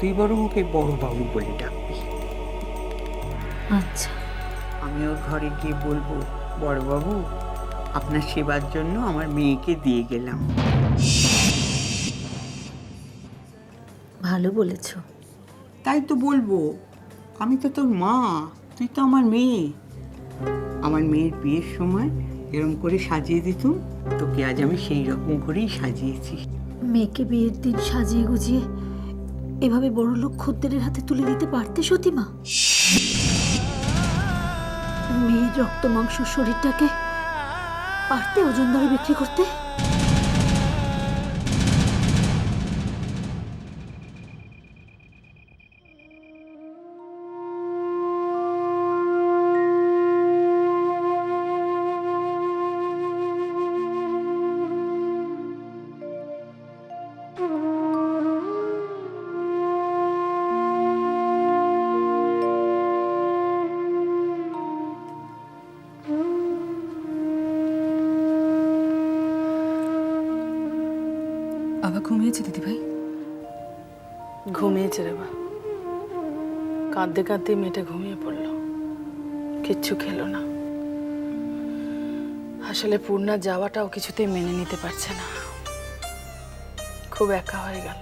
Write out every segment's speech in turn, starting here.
তুই বরং ওকে বড় বাবু বলে ডাকবি। আচ্ছা। আমি ওর ঘরে গিয়ে বলব বড়বাবু আপনার সেবার জন্য আমার মেয়েকে দিয়ে গেলাম। ভালো বলেছ। তাই তো বলব আমি তো তোর মা তুই তো আমার মেয়ে। আমার মেয়ের বিয়ের সময় এরকম করে সাজিয়ে দিতুম তোকে আজ আমি সেই রকম করেই সাজিয়েছি। মেয়েকে বিয়ের দিন সাজিয়ে গুজিয়ে এভাবে বড় লোক খদ্দেরের হাতে তুলে দিতে পারতে সতীমা? মেয়ের রক্ত মাংস শরীরটাকে পারতে ওজন দরে বিক্রি করতে? আবার ঘুমিয়েছে দিদিভাই। ঘুমিয়েছে রে বা কাঁদতে কাঁদতে মেয়েটা ঘুমিয়ে পড়ল। কিচ্ছু খেলো না। আসলে পূর্ণা যাওয়াটাও কিছুতেই মেনে নিতে পারছে না। খুব একা হয়ে গেল।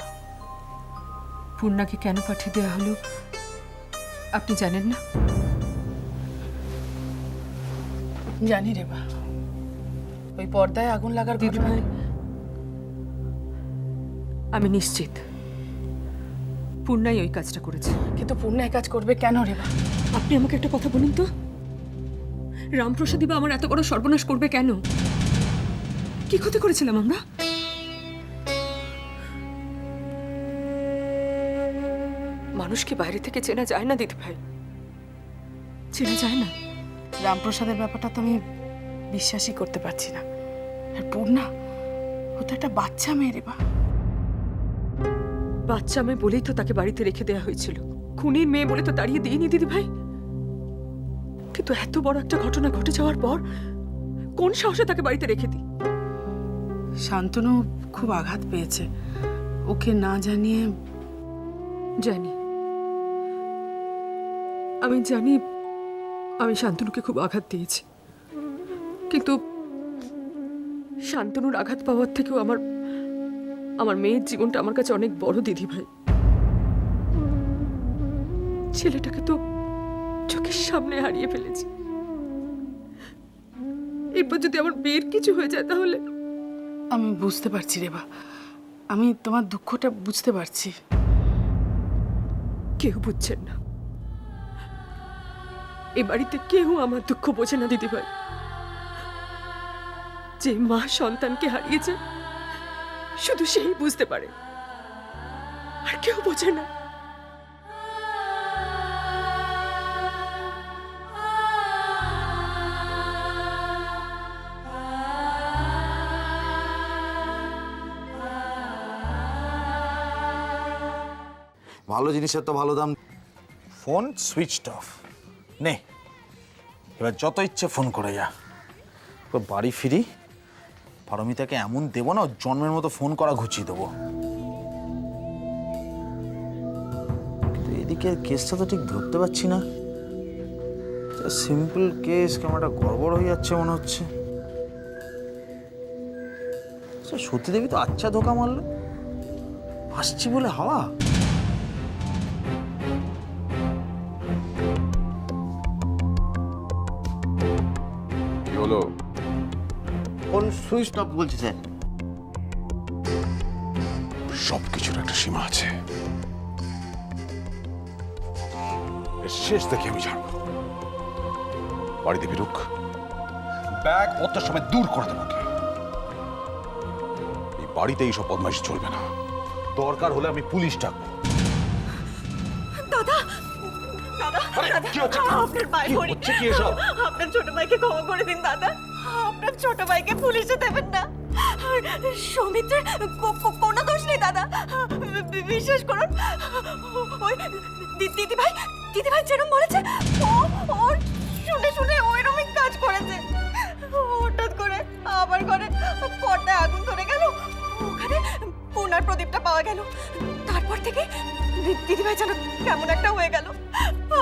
পূর্ণাকে কেন পাঠিয়ে দেওয়া হলো আপনি জানেন না? জানি রে বা ওই পর্দায় আগুন লাগার ঘটনায় আমি নিশ্চিত। পূর্ণাই ওই কাজটা করেছে। কিন্তু পূর্ণা এই কাজ করবে কেন রে বা আপনি আমাকে একটা কথা বলুন তো। রামপ্রসাদী বা আমার এত বড় সর্বনাশ করবে কেন? কি ক্ষতি করেছিলাম আমরা? মানুষকে বাইরে থেকে চেনা যায় না দিদিভাই চেনা যায় না। রামপ্রসাদের ব্যাপারটা তো আমি বিশ্বাসই করতে পারছি না। আর পূর্ণা ও তো একটা বাচ্চা মেয়ে রে বা। বাচ্চা মেয়ে বলেই তো তাকে বাড়িতে রেখে দেওয়া হয়েছিল। খুনির মেয়ে বলে তো তাড়িয়ে দিইনি দিদি ভাই কিন্তু এত বড় একটা ঘটনা ঘটে যাওয়ার পর কোন সাহসে তাকে বাড়িতে রেখে দিই? শান্তনু খুব আঘাত পেয়েছে। ওকে না জানিয়ে জানি। আমি জানি আমি শান্তনুকে খুব আঘাত দিয়েছি। কিন্তু শান্তনুর আঘাত পাওয়ার থেকেও আমার আমার মেয়ের জীবনটা আমার কাছে অনেক বড় দিদি ভাই। ছেলেটাকে তো চোখের সামনে হারিয়ে ফেলেছি। এরপর যদি আমার মেয়ের কিছু হয়ে যায় তাহলে? আমি বুঝতে পারছি রে বা। আমি তোমার দুঃখটা বুঝতে পারছি। কেউ বুঝছেন না। এ বাড়িতে কেউ আমার দুঃখ বোঝে না দিদিভাই যে মা সন্তানকে হারিয়েছে শুধু সেই বুঝতে পারে। আর কেউ বোঝে না। ভালো জিনিসের তো ভালো দাম। ফোন সুইচড অফ নে এবার যত ইচ্ছে ফোন করে যা। বাড়ি ফিরি? পারমিতাকে এমন দেবো না জন্মের মতো ফোন করা ঘুচিয়ে দেবো। এদিকে কেসটা তো ঠিক ধরতে পারছি না। সিম্পল কেস একটা গড়বড় হয়ে যাচ্ছে মনে হচ্ছে। আচ্ছা, সত্যি দেবী তো আচ্ছা ধোকা মারলো। আসছি বলে হাওয়া? কি হলো? ফোন সুইচ অফ বলছে স্যার? সব কিছুর একটা সীমা আছে। এর শেষ দেখে আমি ছাড়বো। বাড়িতে বেরুক ব্যাগ পত্র সময় দূর করে দেবো। এই বাড়িতে এইসব বদমাইশ চলবে না। দরকার হলে আমি পুলিশ ডাকবো। আপনার কি আপনার ছোট ভাইকে ক্ষমা করে দিন দাদা। আপনার ছোট ভাইকে পুলিশে দেবেন না। আর সৌমিত্রের কোনো দোষ নেই, দাদা। বিশ্বাস করুন, ওই দিদি ভাই দিদি ভাই যেরকম বলেছে, ও ও শুনে শুনে ওইরকমই কাজ করেছে। হঠাৎ করে আবার ঘরে পর্দায় আগুন ধরে গেল, ওখানে পুনা সোনার প্রদীপটা পাওয়া গেল। তারপর থেকে দি- দিদিভাই যেন কেমন একটা হয়ে গেল।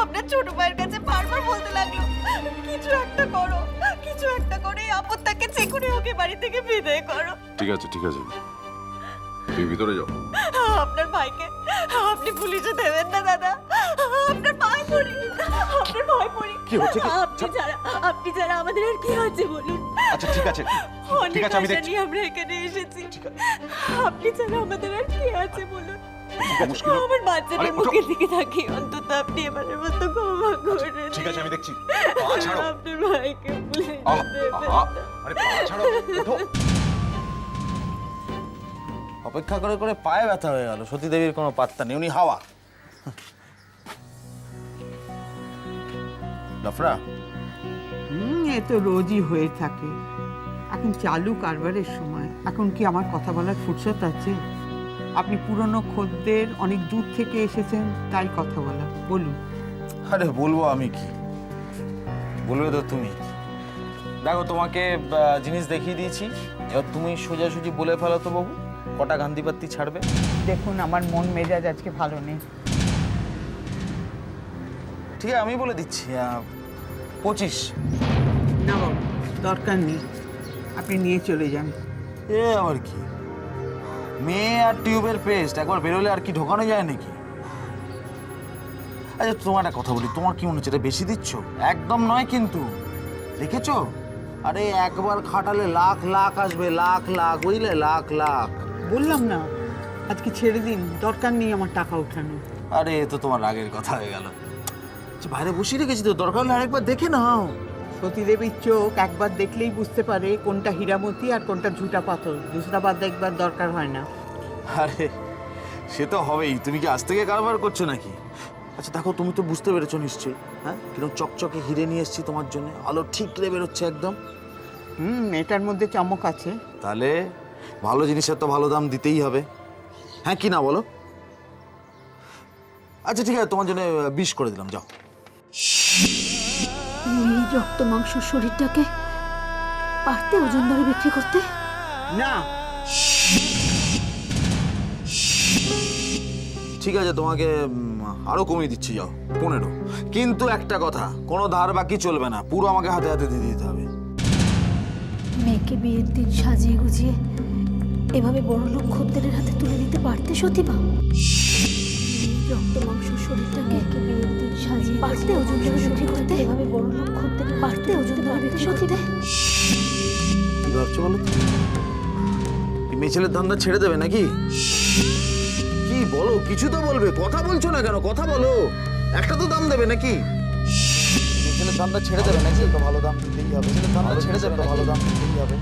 আপনার ছোট ভাইয়ের কাছে বারবার বলতে লাগল, কিছু একটা করো। কিছু একটা করে আপদটাকে চেকুনে ওকে বাড়ি থেকে বিদায় করো। ঠিক আছে ঠিক আছে। তুই ভিতরে যাও। আপনার ভাইকে আপনি পুলিশে দেবেন না দাদা। আপনার ভাই পড়ি আপনার ভাই পড়ি কি হচ্ছে? কি? আপনি ছাড়া আপনি ছাড়া আমাদের আর কি আছে বলুন? আচ্ছা ঠিক আছে। অনেক ঠিক আছে আমি আশা দেখছি। নিয়ে আমরা এখানে এসেছি। আপনি ছাড়া আমাদের আর কি আছে বলুন? আমার বাচ্চাটার মুখের দিকে তাকিয়ে অন্তত আপনি এবারের মতো ক্ষমা করে দিন। ঠিক আছে আমি দেখছি। পা ছাড়ো। আপনার ভাইকে পুলিশে আহ, দেবেন আহ, না। আরে পা ছাড়ো ওঠো। অপেক্ষা করে করে পায়ে ব্যথা হয়ে গেল। সতী দেবীর কোনো পাত্তা নেই উনি হাওয়া। লফরা। হুম এ তো রোজই হয়ে থাকে। এখন চালু কারবারের সময়। এখন কি আমার কথা বলার ফুরসত আছে? আপনি পুরনো খদ্দের অনেক দূর থেকে এসেছেন তাই কথা বলা। বলুন। আরে বলব আমি কি? বলবে তো তুমি। দেখো তোমাকে আহ, জিনিস দেখিয়ে দিয়েছি। এবার তুমি সোজাসুজি বলে ফেলো তো বাবু কটা গান্ধীপাত্তি ছাড়বে। দেখুন আমার মন মেজাজ আজকে ভালো নেই। ঠিক আছে আমি বলে দিচ্ছি আহ, পঁচিশ। না বাবু দরকার নেই। আপনি নিয়ে চলে যান। এ আবার কি? মেয়ে আর টিউবের পেস্ট একবার বেরোলে আর কি ঢোকানো যায় নাকি? আচ্ছা তোমার একটা কথা বলি তোমার কি মনে হচ্ছে এটা বেশি দিচ্ছ? একদম নয় কিন্তু। দেখেছ? আরে একবার খাটালে লাখ লাখ আসবে লাখ লাখ বুঝলে? লাখ লাখ। বললাম না আজকে ছেড়ে দিন দরকার নেই আমার টাকা ওঠানো। আরে এ তো তোমার রাগের কথা হয়ে গেল। আচ্ছা, বাইরে বসিয়ে রেখেছি তো দরকার হলে আরেকবার দেখে নাও। সতীদেবীর চোখ একবার দেখলেই বুঝতে পারে কোনটা হীরামতি আর কোনটা ঝুটা পাথর। দুসরাবার দেখবার দরকার হয় না। আরে সে তো হবেই। তুমি কি আজ থেকে কারবার করছ নাকি? আচ্ছা দেখো তুমি তো বুঝতে পেরেছ নিশ্চয়ই হ্যাঁ? কীরকম চকচকে হিরে নিয়ে এসেছি তোমার জন্য। আলো ঠিক রে বেরোচ্ছে একদম। হুম এটার মধ্যে চমক আছে। তাহলে ভালো জিনিসের তো ভালো দাম দিতেই হবে। হ্যাঁ কি না বলো? আচ্ছা ঠিক আছে তোমার জন্য বিষ করে দিলাম যাও। রক্ত মাংস শরীরটাকে পারতে ওজন দরে বিক্রি করতে? না। ঠিক আছে তোমাকে উম, আরও কমিয়ে দিচ্ছি যাও। পনেরো। কিন্তু একটা কথা কোনো ধার বাকি চলবে না। পুরো আমাকে হাতে হাতে দিয়ে দিতে হবে। মেয়েকে বিয়ের দিন সাজিয়ে গুজিয়ে এভাবে বড় লোক খদ্দেরের হাতে তুলে দিতে পারতে এই রক্ত মাংস শরীরটাকে সাজিয়ে পারতে ওজন দরে করতে? এভাবে বড় লোক খদ্দের পারতে ওজন দরে বিক্রি কি ভাবছ বলো মেয়ে ছেলের ধান্দা ছেড়ে দেবে নাকি? কি বলো? কিছু তো বলবে। কথা বলছো না কেন? কথা বলো। একটা তো দাম দেবে নাকি? মেয়ে ছেলের ধান্দা ছেড়ে দেবে নাকি? তো ভালো দাম দিতেই হবে। ছেলের ধান্দা ছেড়ে দেবে ভালো দাম দিতেই হবে।